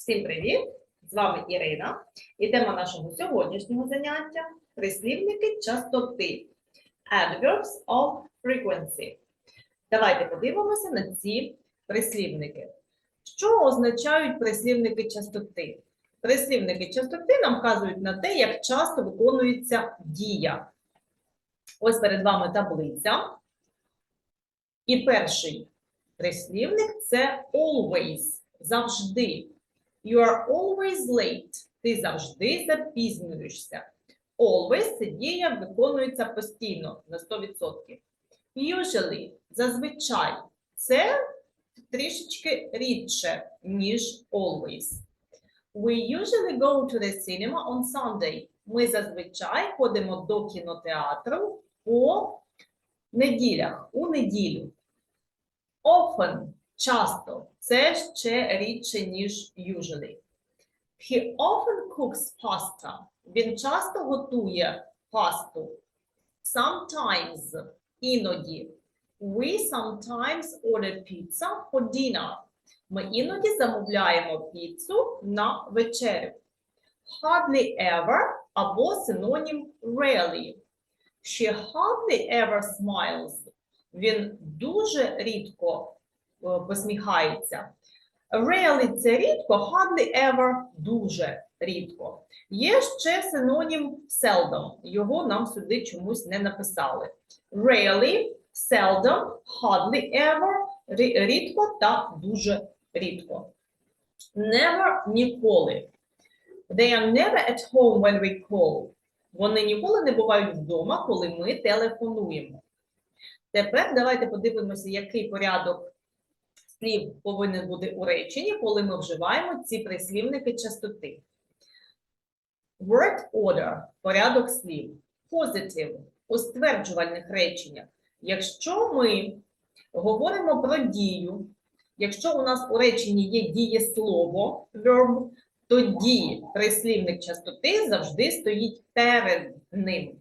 Всім привіт! З вами Ірина. І тема нашого сьогоднішнього заняття прислівники частоти. Adverbs of frequency. Давайте подивимося на ці прислівники. Що означають прислівники частоти? Прислівники частоти нам вказують на те, як часто виконується дія. Ось перед вами таблиця. І перший прислівник це always, завжди. You are always late. Ти завжди запізнюєшся. Always це дія виконується постійно на 100%. Usually зазвичай це трішечки рідше, ніж always. We usually go to the cinema on Sunday. Ми зазвичай ходимо до кінотеатру по неділях, у неділю. Often часто це ще рідше, ніж usually. He often cooks pasta. Він часто готує пасту. Sometimes іноді. We sometimes order pizza for dinner. Ми іноді замовляємо піцу на вечерю. Hardly ever або синонім rarely. She hardly ever smiles. Він дуже рідко е, посміхається. Rarely – це рідко, hardly ever – дуже рідко. Є ще синонім seldom. Його нам сюди чомусь не написали. Rarely, seldom, hardly ever – рідко та дуже рідко. Never – ніколи. They are never at home when we call. Вони ніколи не бувають вдома, коли ми телефонуємо. Тепер давайте подивимося, який порядок слів повинен бути у реченні, коли ми вживаємо ці прислівники частоти. Word order – порядок слів. Positive – у стверджувальних реченнях. Якщо ми говоримо про дію, якщо у нас у реченні є дієслово, verb, тоді прислівник частоти завжди стоїть перед ним.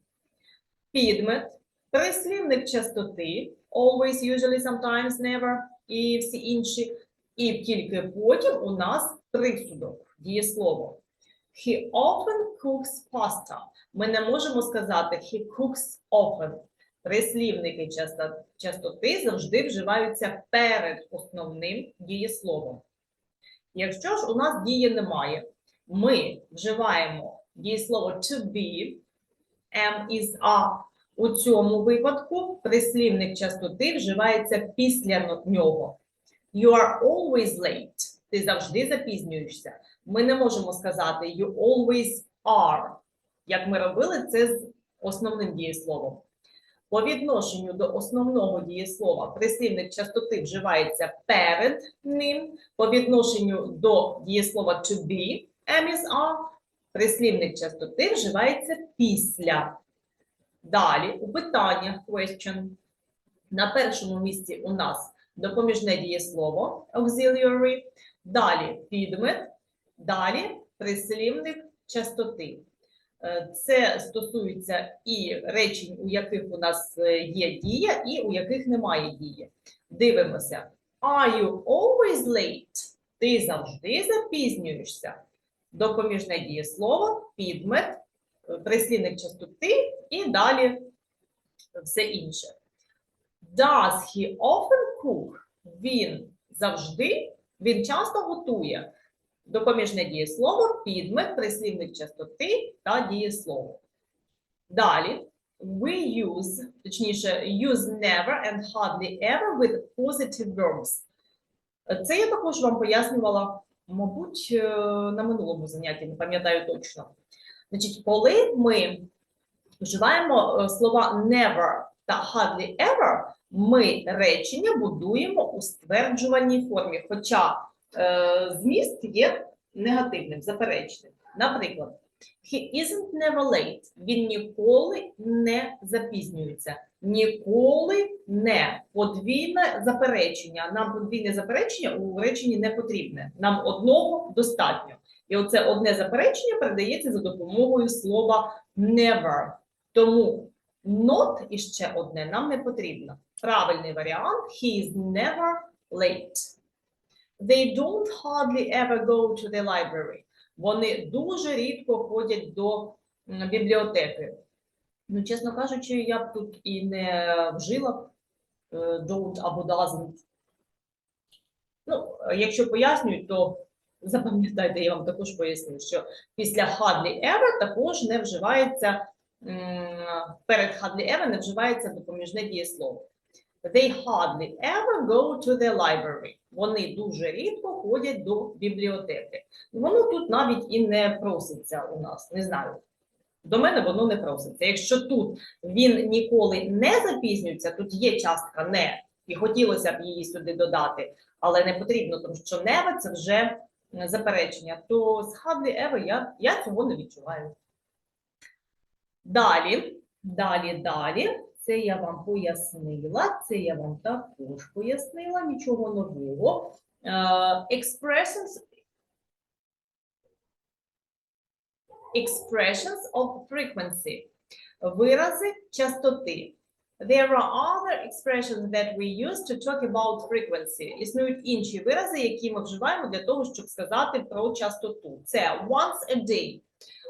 Підмет, прислівник частоти, always, usually, sometimes, never і всі інші. І тільки потім у нас присудок, дієслово. He often cooks pasta. Ми не можемо сказати he cooks often. Прислівники часто- частоти завжди вживаються перед основним дієсловом. Якщо ж у нас дії немає, ми вживаємо дієслово to be, am is are. У цьому випадку прислівник частоти вживається після нього. You are always late. Ти завжди запізнюєшся. Ми не можемо сказати you always are, як ми робили це з основним дієсловом. По відношенню до основного дієслова прислівник частоти вживається перед ним. По відношенню до дієслова to be, am is are, прислівник частоти вживається після. Далі у питаннях question. На першому місці у нас допоміжне дієслово auxiliary, далі підмет, далі прислівник частоти. Е, Це стосується і речень, у яких у нас е, є дія, і у яких немає дії. Дивимося. Are you always late? Ти завжди запізнюєшся. Допоміжне дієслово, підмет, прислівник частоти і далі все інше. Does he often cook? Він завжди, він часто готує. Допоміжне дієслово, підмет, прислівник частоти та дієслово. Далі we use, точніше, use never and hardly ever with positive verbs. Це я також вам пояснювала, мабуть, е, на минулому занятті, не пам'ятаю точно. Значить, коли ми вживаємо е, слова never та hardly ever, ми речення будуємо у стверджувальній формі, хоча е, зміст є негативним, заперечним. Наприклад, he isn't never late. Він ніколи не запізнюється. Ніколи не подвійне заперечення. Нам подвійне заперечення у реченні не потрібне. Нам одного достатньо. І оце одне заперечення передається за допомогою слова never. Тому not і ще одне нам не потрібно. Правильний варіант he is never late. They don't hardly ever go to the library. Вони дуже рідко ходять до бібліотеки. Ну, чесно кажучи, я б тут і не вжила е, don't або doesn't. Ну, якщо пояснюють, то запам'ятайте, я вам також поясню, що після hardly ever також не вживається перед hardly ever не вживається допоміжне дієслово. They hardly ever go to the library. Вони дуже рідко ходять до бібліотеки. Воно тут навіть і не проситься у нас, не знаю. До мене воно не проситься. Якщо тут він ніколи не запізнюється, тут є частка не, і хотілося б її сюди додати, але не потрібно, тому що never – це вже заперечення. То з hardly ever я, я цього не відчуваю. Далі, далі, далі. Це я вам пояснила, це я вам також пояснила, нічого нового. Е, expressions, expressions of frequency. Вирази частоти. There are other expressions that we use to talk about frequency. Існують інші вирази, які ми вживаємо для того, щоб сказати про частоту. Це once a day,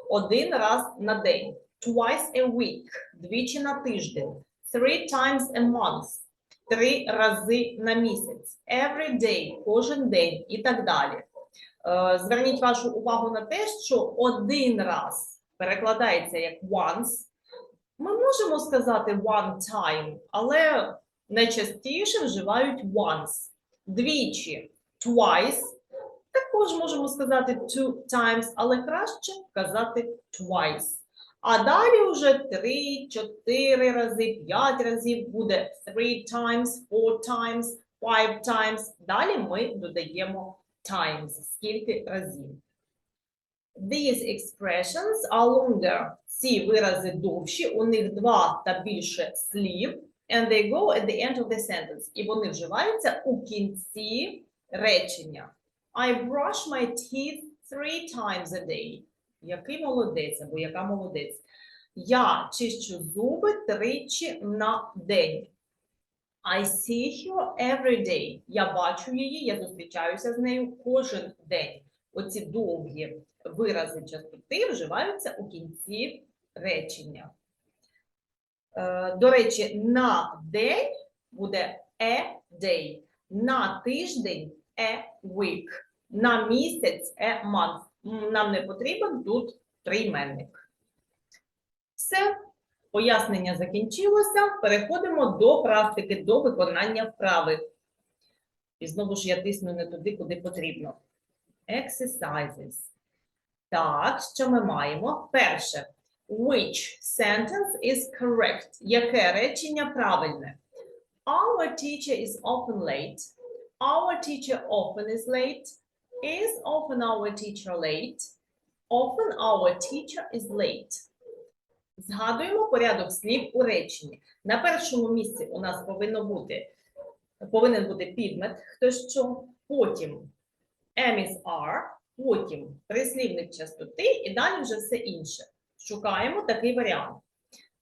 один раз на день, twice a week, двічі на тиждень, three times a month, три рази на місяць, every day, кожен день і так далі. Е, Зверніть вашу увагу на те, що один раз перекладається як once. Ми можемо сказати one time, але найчастіше вживають once. Двічі twice. Також можемо сказати two times, але краще казати twice. А далі вже три, чотири рази, п'ять разів буде three times, four times, five times. Далі ми додаємо times, скільки разів. These expressions are longer. Ці вирази довші, у них два та більше слів, and they go at the end of the sentence. І вони вживаються у кінці речення. I brush my teeth three times a day. Який молодець або яка молодець. Я чищу зуби тричі на день. I see her every day. Я бачу її, я зустрічаюся з нею кожен день. Оці довгі вирази частоти вживаються у кінці речення. Е, До речі, на день буде a day, на тиждень a week, на місяць a month. Нам не потрібен тут прийменник. Все, пояснення закінчилося. Переходимо до практики, до виконання вправи. І знову ж я тисну не туди, куди потрібно. Exercises. Так, що ми маємо? Перше. Which sentence is correct? Яке речення правильне? Our teacher is often late. Our teacher often is late. Is often our teacher late? Often our teacher is late. Згадуємо порядок слів у реченні. На першому місці у нас повинно бути, повинен бути підмет, хто що, потім am is are, потім прислівник частоти і далі вже все інше. Шукаємо такий варіант.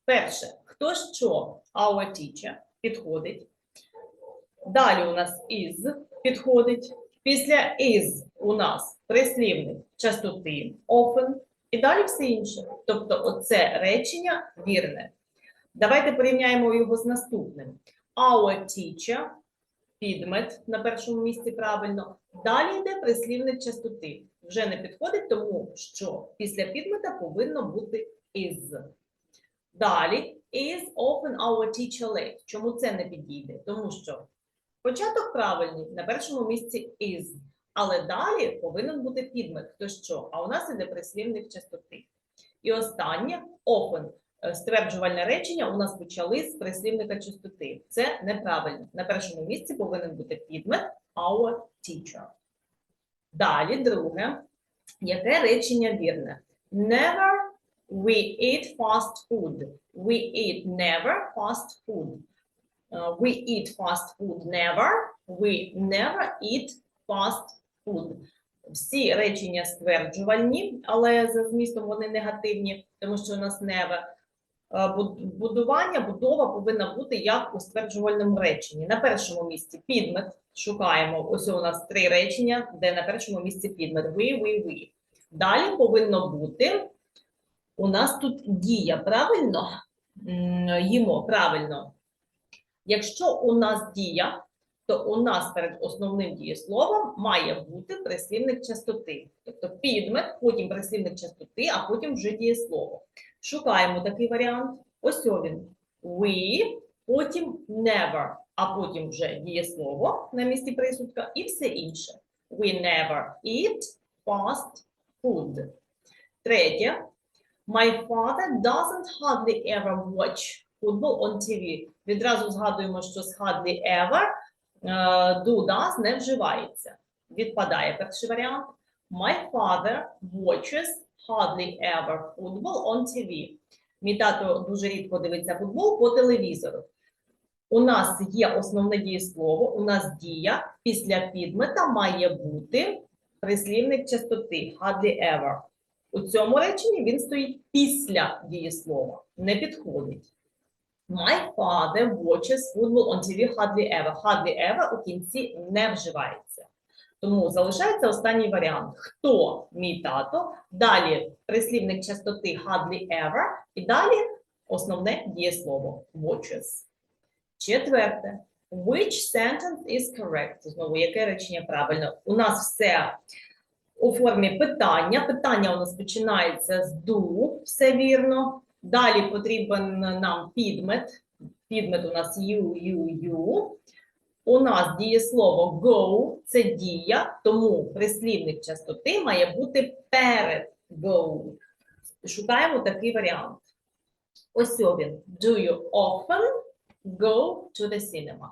Перше, хто що, our teacher, підходить. Далі у нас is підходить. Після is у нас прислівник частоти often, і далі все інше. Тобто, оце речення вірне. Давайте порівняємо його з наступним. Our teacher, підмет на першому місці правильно. Далі йде прислівник частоти. Вже не підходить, тому що після підмета повинно бути is. Далі is often our teacher late. Чому це не підійде? Тому що початок правильний на першому місці is. Але далі повинен бути підмет, то що? А у нас іде прислівник частоти. І останнє often. Е, Стверджувальне речення у нас почали з прислівника частоти. Це неправильно. На першому місці повинен бути підмет our teacher. Далі, друге, яке речення вірне? Never we eat fast food. We eat never fast food. Е, We eat fast food never. We never eat fast food. Всі речення стверджувальні, але за змістом вони негативні, тому що у нас never. Е, буд- будування, будова повинна бути як у стверджувальному реченні. На першому місці підмет. Шукаємо. Ось у нас три речення, де на першому місці підмет. Ви, ви, ви. Далі повинно бути у нас тут дія, правильно? Їмо, правильно. Якщо у нас дія, то у нас перед основним дієсловом має бути прислівник частоти. Тобто підмет, потім прислівник частоти, а потім вже дієслово. Шукаємо такий варіант. Ось він. We, потім never, а потім вже дієслово на місці присудка і все інше. We never eat fast food. Третє. My father doesn't hardly ever watch football on TV. Відразу згадуємо, що з hardly ever do does не вживається. Відпадає перший варіант. My father watches hardly ever football on TV. Мій тато дуже рідко дивиться футбол по телевізору. У нас є основне дієслово, у нас дія після підмета має бути прислівник частоти hardly ever. У цьому реченні він стоїть після дієслова, не підходить. My father watches football on TV hardly ever. Hardly ever у кінці не вживається. Тому залишається останній варіант. Хто мій тато? Далі прислівник частоти hardly ever, і далі основне дієслово watches. Четверте. Which sentence is correct? Знову, яке речення правильно? У нас все у формі питання. Питання у нас починається з do, все вірно. Далі потрібен нам підмет. Підмет у нас you. У нас дієслово go – це дія, тому прислівник частоти має бути перед go. Шукаємо такий варіант. Ось він. Do you often go to the cinema?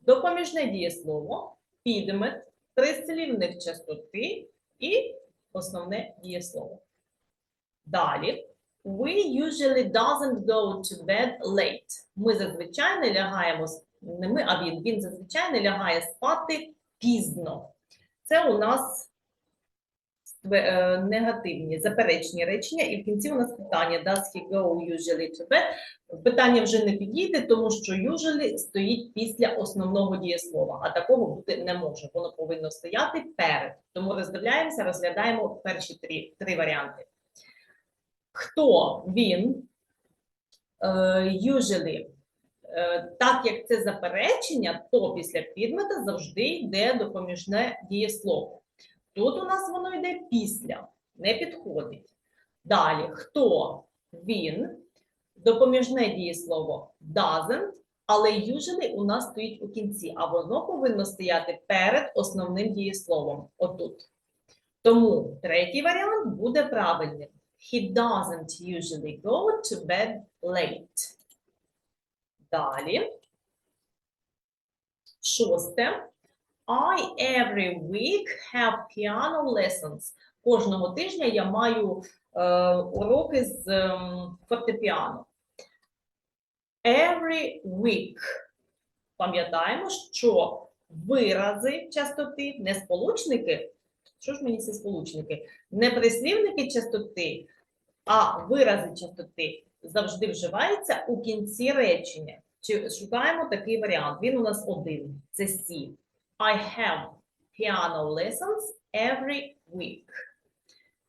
Допоміжне дієслово, підмет, прислівник частоти і основне дієслово. Далі. We usually doesn't go to bed late. Ми зазвичай не лягаємо, не ми, а він, він зазвичай не лягає спати пізно. Це у нас е, негативні, заперечні речення, і в кінці у нас питання Does he go usually to bed? Питання вже не підійде, тому що usually стоїть після основного дієслова, а такого бути не може. Воно повинно стояти перед. Тому роздивляємося, розглядаємо перші три, три варіанти. Хто він? Е, usually. Е, Так як це заперечення, то після підмета завжди йде допоміжне дієслово. Тут у нас воно йде після, не підходить. Далі, хто він? Допоміжне дієслово doesn't, але usually у нас стоїть у кінці, а воно повинно стояти перед основним дієсловом. Отут. Тому третій варіант буде правильним. He doesn't usually go to bed late. Далі. Шосте. I every week have piano lessons. Кожного тижня я маю е, уроки з ем, фортепіано. Every week. Пам'ятаємо, що вирази частоти, не сполучники. Що ж мені ці сполучники? Не прислівники частоти, а вирази частоти завжди вживаються у кінці речення. Чи шукаємо такий варіант? Він у нас один. Це C. I have piano lessons every week.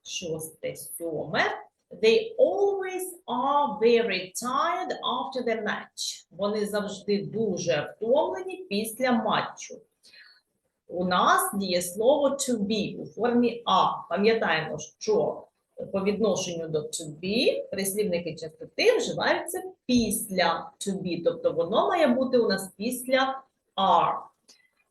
Шосте, сьоме. They always are very tired after the match. Вони завжди дуже втомлені після матчу. У нас дієслово to be у формі А. Пам'ятаємо, що по відношенню до to be прислівники частоти вживаються після to be, тобто воно має бути у нас після are.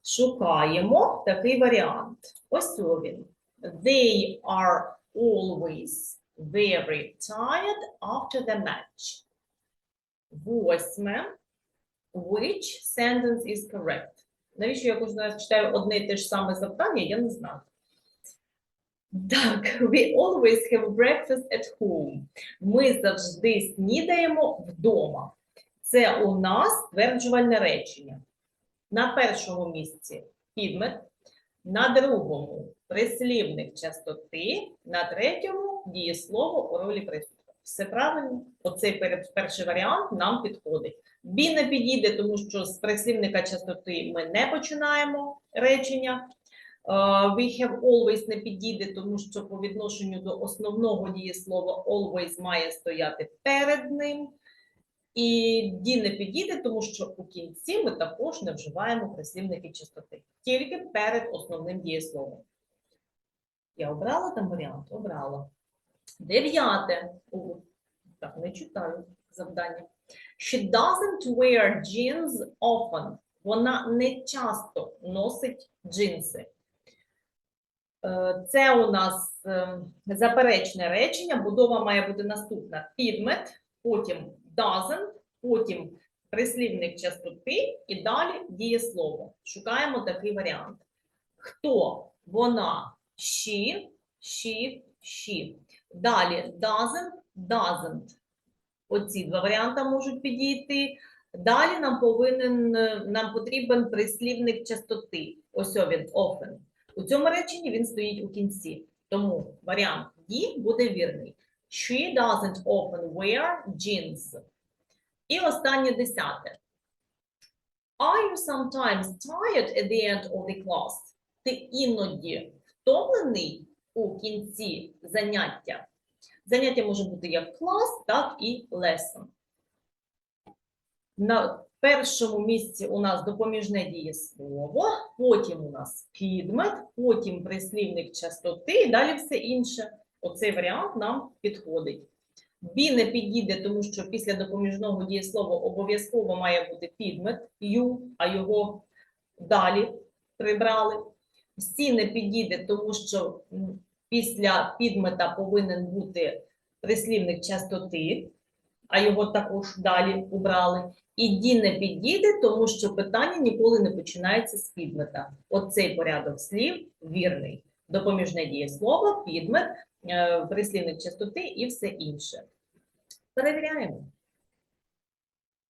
Шукаємо такий варіант. Ось він. They are always very tired after the match. Восьме. Which sentence is correct? Навіщо я кожен раз читаю одне і те ж саме завдання, я не знаю. Так, we always have breakfast at home. Ми завжди снідаємо вдома. Це у нас тверджувальне речення. На першому місці підмет, на другому прислівник частоти, на третьому дієслово у ролі присудка. Все правильно. Оцей перший варіант нам підходить. Be не підійде, тому що з прислівника частоти ми не починаємо речення. Е, We have always не підійде, тому що по відношенню до основного дієслова always має стояти перед ним. І ді не підійде, тому що у кінці ми також не вживаємо прислівники частоти, тільки перед основним дієсловом. Я обрала там варіант? Обрала. Дев'яте. Так, не читаю завдання. She doesn't wear jeans often. Вона не часто носить джинси. Е, Це у нас е, заперечне речення. Будова має бути наступна: підмет, потім doesn't, потім прислівник частоти і далі дієслово. Шукаємо такий варіант. Хто? Вона, she, she, she. Далі doesn't, doesn't. Оці два варіанти можуть підійти. Далі нам повинен нам потрібен прислівник частоти. Ось він often. У цьому реченні він стоїть у кінці. Тому варіант D буде вірний. She doesn't often wear jeans. І останнє десяте. Are you sometimes tired at the end of the class? Ти іноді втомлений у кінці заняття. Заняття може бути як клас, так і lesson. На першому місці у нас допоміжне дієслово, потім у нас підмет, потім прислівник частоти і далі все інше. Оцей варіант нам підходить. Бі не підійде, тому що після допоміжного дієслова обов'язково має бути підмет ю, а його далі прибрали. Сі не підійде, тому що після підмета повинен бути прислівник частоти, а його також далі убрали. І ді не підійде, тому що питання ніколи не починається з підмета. Оцей порядок слів вірний. Допоміжне дієслово, підмет, е, прислівник частоти і все інше. Перевіряємо.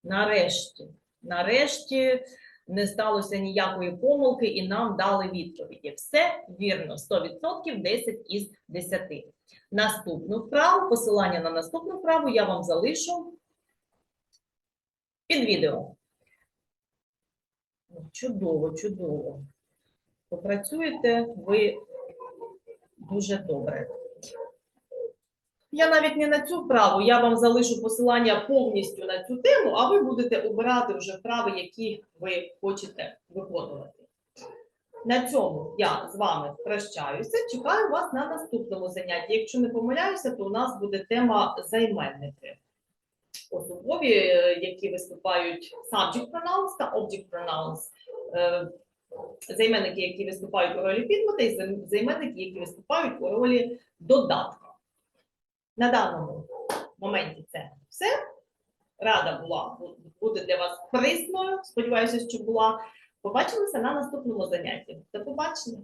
Нарешті, нарешті не сталося ніякої помилки і нам дали відповіді. Все вірно, 100%, 10 із 10. Наступну вправу, посилання на наступну вправу я вам залишу під відео. Чудово, чудово. Попрацюєте ви дуже добре. Я навіть не на цю вправу, я вам залишу посилання повністю на цю тему, а ви будете обирати вже вправи, які ви хочете виконувати. На цьому я з вами прощаюся. Чекаю вас на наступному занятті. Якщо не помиляюся, то у нас буде тема займенники. Особові, е, які виступають subject pronouns та object pronouns. Е, Займенники, які виступають у ролі підмета, і займенники, які виступають у ролі додатка. На даному моменті це все. Рада була бу- бути для вас корисною. Сподіваюся, що була. Побачимося на наступному занятті. До побачення.